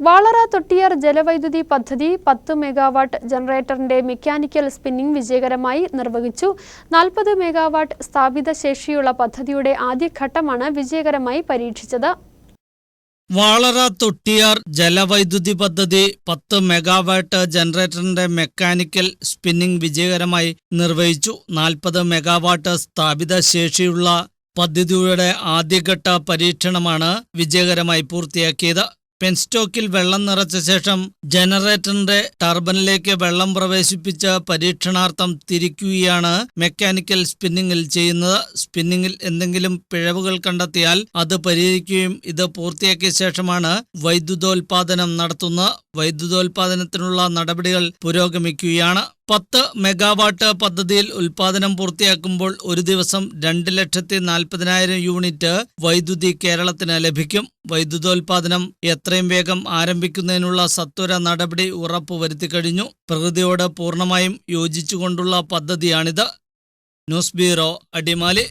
വാളറ തൊട്ടിയാർ ജലവൈദ്യുതി പദ്ധതി പത്ത് മെഗാവാട്ട് ജനറേറ്ററിന്റെ മെക്കാനിക്കൽ സ്പിന്നിംഗ് വിജയകരമായി നിർവഹിച്ചു. നാൽപ്പത് മെഗാവാട്ട് സ്ഥാപിത ശേഷിയുള്ള പദ്ധതിയുടെ ആദ്യഘട്ടമാണ് വിജയകരമായി പരീക്ഷിച്ചത്. വാളറ തൊട്ടിയാർ ജലവൈദ്യുതി പദ്ധതി പത്ത് മെഗാവാട്ട് ജനറേറ്ററിന്റെ മെക്കാനിക്കൽ സ്പിന്നിംഗ് വിജയകരമായി നിർവഹിച്ചു. നാൽപ്പത് മെഗാവാട്ട് സ്ഥാപിത ശേഷിയുള്ള പദ്ധതിയുടെ ആദ്യഘട്ട പരീക്ഷണമാണ് വിജയകരമായി പൂർത്തിയാക്കിയത്. പെൻസ്റ്റോക്കിൽ വെള്ളം നിറച്ച ശേഷം ജനറേറ്ററിന്റെ ടർബനിലേക്ക് വെള്ളം പ്രവേശിപ്പിച്ച് പരീക്ഷണാർത്ഥം തിരിക്കുകയാണ് മെക്കാനിക്കൽ സ്പിന്നിങ്ങിൽ ചെയ്യുന്നത്. സ്പിന്നിങ്ങിൽ എന്തെങ്കിലും പിഴവുകൾ കണ്ടെത്തിയാൽ അത് പരിഹരിക്കുകയും ഇത് പൂർത്തിയാക്കിയ ശേഷമാണ് വൈദ്യുതോൽപാദനം നടത്തുന്നത്. വൈദ്യുതോൽപാദനത്തിനുള്ള നടപടികൾ പുരോഗമിക്കുകയാണ്. പത്ത് മെഗാവാട്ട് പദ്ധതിയിൽ ഉൽപാദനം പൂർത്തിയാക്കുമ്പോൾ ഒരു ദിവസം രണ്ട് ലക്ഷത്തി നാൽപ്പതിനായിരം യൂണിറ്റ് വൈദ്യുതി കേരളത്തിന് ലഭിക്കും. വൈദ്യുതോൽപാദനം എത്രയും വേഗം ആരംഭിക്കുന്നതിനുള്ള സത്വര നടപടി ഉറപ്പുവരുത്തി കഴിഞ്ഞു. പ്രകൃതിയോട് പൂർണമായും യോജിച്ചുകൊണ്ടുള്ള പദ്ധതിയാണിത്. News bureau Adimali.